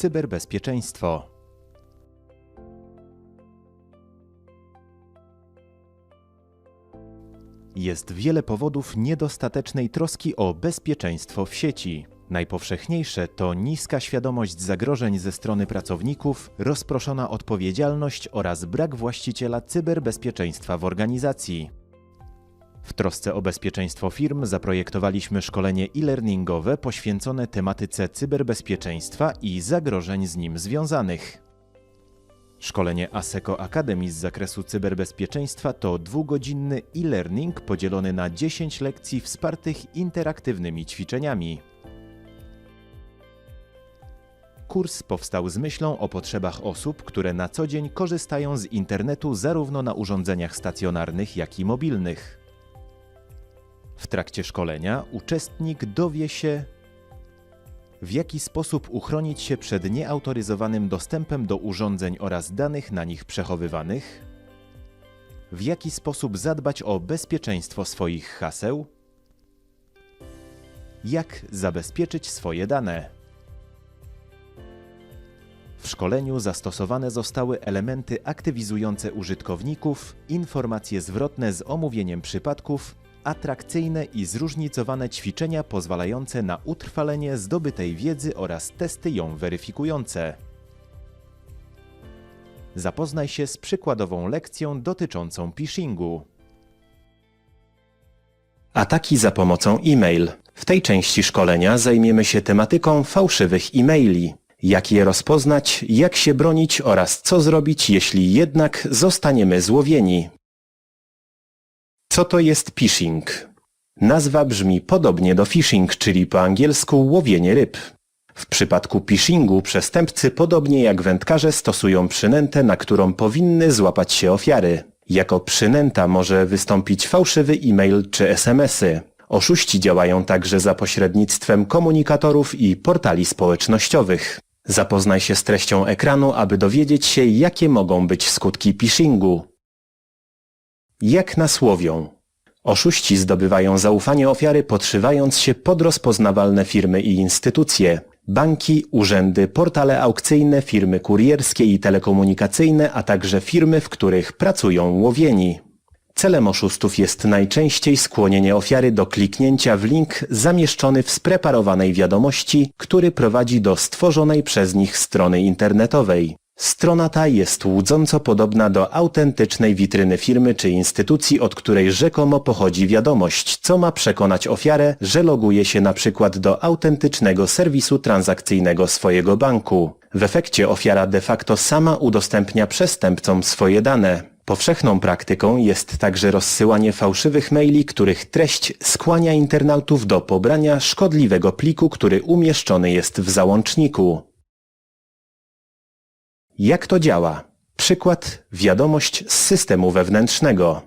cyberbezpieczeństwo. Jest wiele powodów niedostatecznej troski o bezpieczeństwo w sieci. Najpowszechniejsze to niska świadomość zagrożeń ze strony pracowników, rozproszona odpowiedzialność oraz brak właściciela cyberbezpieczeństwa w organizacji. W trosce o bezpieczeństwo firm zaprojektowaliśmy szkolenie e-learningowe poświęcone tematyce cyberbezpieczeństwa i zagrożeń z nim związanych. Szkolenie ASECO Academy z zakresu cyberbezpieczeństwa to dwugodzinny e-learning podzielony na 10 lekcji wspartych interaktywnymi ćwiczeniami. Kurs powstał z myślą o potrzebach osób, które na co dzień korzystają z internetu zarówno na urządzeniach stacjonarnych, jak i mobilnych. W trakcie szkolenia uczestnik dowie się, w jaki sposób uchronić się przed nieautoryzowanym dostępem do urządzeń oraz danych na nich przechowywanych, w jaki sposób zadbać o bezpieczeństwo swoich haseł, jak zabezpieczyć swoje dane. W szkoleniu zastosowane zostały elementy aktywizujące użytkowników, informacje zwrotne z omówieniem przypadków, atrakcyjne i zróżnicowane ćwiczenia pozwalające na utrwalenie zdobytej wiedzy oraz testy ją weryfikujące. Zapoznaj się z przykładową lekcją dotyczącą phishingu. Ataki za pomocą e-mail. W tej części szkolenia zajmiemy się tematyką fałszywych e-maili. Jak je rozpoznać, jak się bronić oraz co zrobić, jeśli jednak zostaniemy złowieni. Co to jest phishing? Nazwa brzmi podobnie do phishing, czyli po angielsku łowienie ryb. W przypadku phishingu przestępcy podobnie jak wędkarze stosują przynętę, na którą powinny złapać się ofiary. Jako przynęta może wystąpić fałszywy e-mail czy SMS-y. Oszuści działają także za pośrednictwem komunikatorów i portali społecznościowych. Zapoznaj się z treścią ekranu, aby dowiedzieć się, jakie mogą być skutki phishingu. Jak nas łowią? Oszuści zdobywają zaufanie ofiary podszywając się pod rozpoznawalne firmy i instytucje. Banki, urzędy, portale aukcyjne, firmy kurierskie i telekomunikacyjne, a także firmy, w których pracują łowieni. Celem oszustów jest najczęściej skłonienie ofiary do kliknięcia w link zamieszczony w spreparowanej wiadomości, który prowadzi do stworzonej przez nich strony internetowej. Strona ta jest łudząco podobna do autentycznej witryny firmy czy instytucji, od której rzekomo pochodzi wiadomość, co ma przekonać ofiarę, że loguje się na przykład do autentycznego serwisu transakcyjnego swojego banku. W efekcie ofiara de facto sama udostępnia przestępcom swoje dane. Powszechną praktyką jest także rozsyłanie fałszywych maili, których treść skłania internautów do pobrania szkodliwego pliku, który umieszczony jest w załączniku. Jak to działa? Przykład wiadomość z systemu wewnętrznego.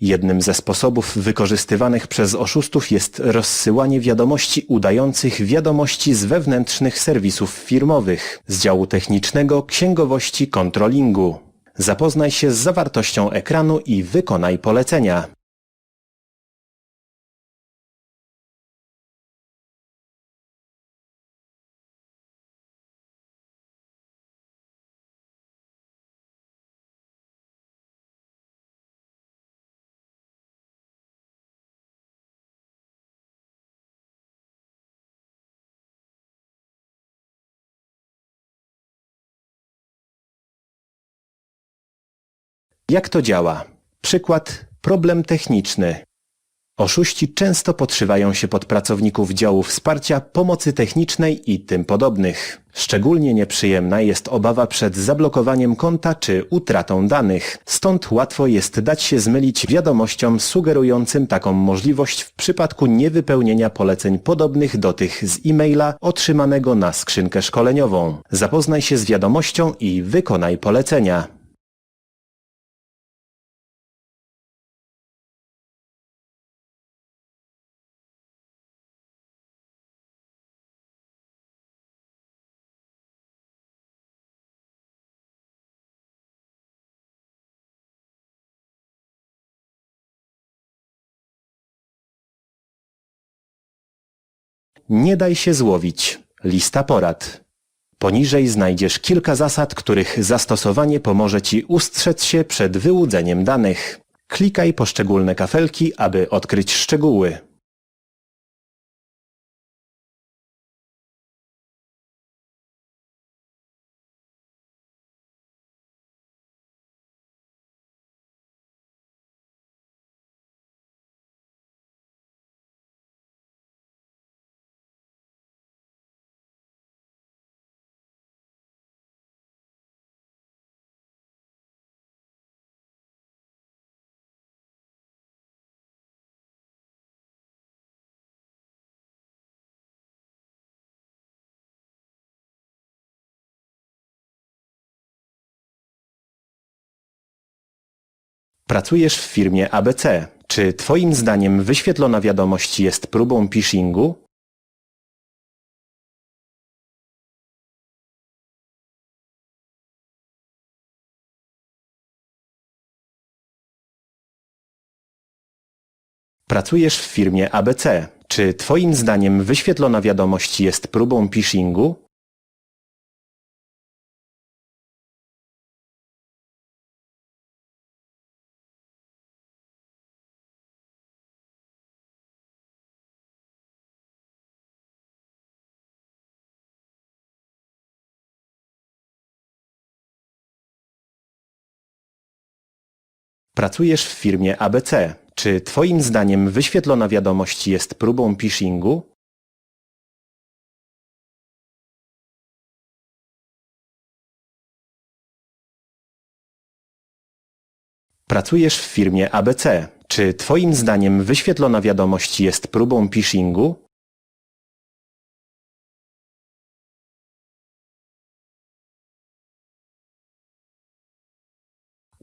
Jednym ze sposobów wykorzystywanych przez oszustów jest rozsyłanie wiadomości udających wiadomości z wewnętrznych serwisów firmowych, z działu technicznego, księgowości, kontrolingu. Zapoznaj się z zawartością ekranu i wykonaj polecenia. Jak to działa? Przykład problem techniczny. Oszuści często podszywają się pod pracowników działu wsparcia, pomocy technicznej i tym podobnych. Szczególnie nieprzyjemna jest obawa przed zablokowaniem konta czy utratą danych. Stąd łatwo jest dać się zmylić wiadomościom sugerującym taką możliwość w przypadku niewypełnienia poleceń podobnych do tych z e-maila otrzymanego na skrzynkę szkoleniową. Zapoznaj się z wiadomością i wykonaj polecenia. Nie daj się złowić. Lista porad. Poniżej znajdziesz kilka zasad, których zastosowanie pomoże Ci ustrzec się przed wyłudzeniem danych. Klikaj poszczególne kafelki, aby odkryć szczegóły. Pracujesz w firmie ABC. Czy Twoim zdaniem wyświetlona wiadomość jest próbą phishingu? Pracujesz w firmie ABC. Czy Twoim zdaniem wyświetlona wiadomość jest próbą phishingu? Pracujesz w firmie ABC. Czy Twoim zdaniem wyświetlona wiadomość jest próbą phishingu? Pracujesz w firmie ABC. Czy Twoim zdaniem wyświetlona wiadomość jest próbą phishingu?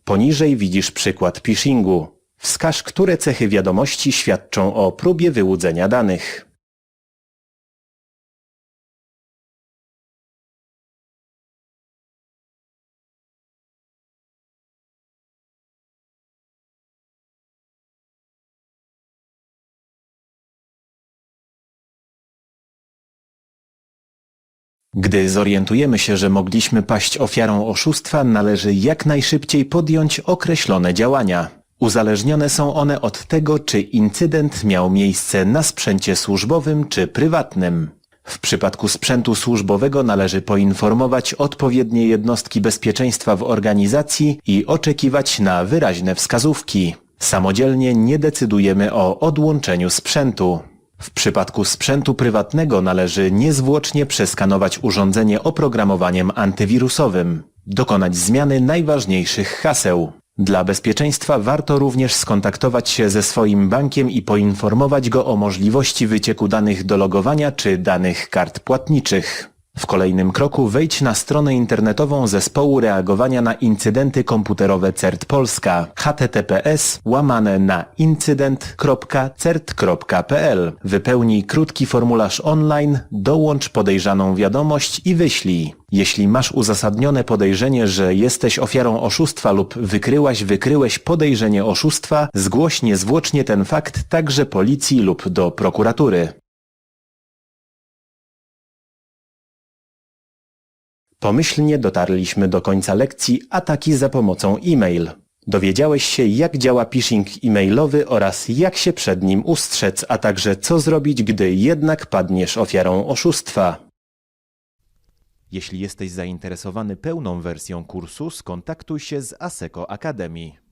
Poniżej widzisz przykład phishingu. Wskaż, które cechy wiadomości świadczą o próbie wyłudzenia danych. Gdy zorientujemy się, że mogliśmy paść ofiarą oszustwa, należy jak najszybciej podjąć określone działania. Uzależnione są one od tego, czy incydent miał miejsce na sprzęcie służbowym czy prywatnym. W przypadku sprzętu służbowego należy poinformować odpowiednie jednostki bezpieczeństwa w organizacji i oczekiwać na wyraźne wskazówki. Samodzielnie nie decydujemy o odłączeniu sprzętu. W przypadku sprzętu prywatnego należy niezwłocznie przeskanować urządzenie oprogramowaniem antywirusowym, dokonać zmiany najważniejszych haseł. Dla bezpieczeństwa warto również skontaktować się ze swoim bankiem i poinformować go o możliwości wycieku danych do logowania czy danych kart płatniczych. W kolejnym kroku wejdź na stronę internetową Zespołu Reagowania na Incydenty Komputerowe CERT Polska https łamane na incydent.cert.pl Wypełnij krótki formularz online, dołącz podejrzaną wiadomość i wyślij. Jeśli masz uzasadnione podejrzenie, że jesteś ofiarą oszustwa lub wykryłaś, wykryłeś podejrzenie oszustwa, zgłoś niezwłocznie ten fakt także policji lub do prokuratury. Pomyślnie dotarliśmy do końca lekcji Ataki za pomocą e-mail. Dowiedziałeś się, jak działa phishing e-mailowy oraz jak się przed nim ustrzec, a także co zrobić, gdy jednak padniesz ofiarą oszustwa. Jeśli jesteś zainteresowany pełną wersją kursu, skontaktuj się z ASECO Academy.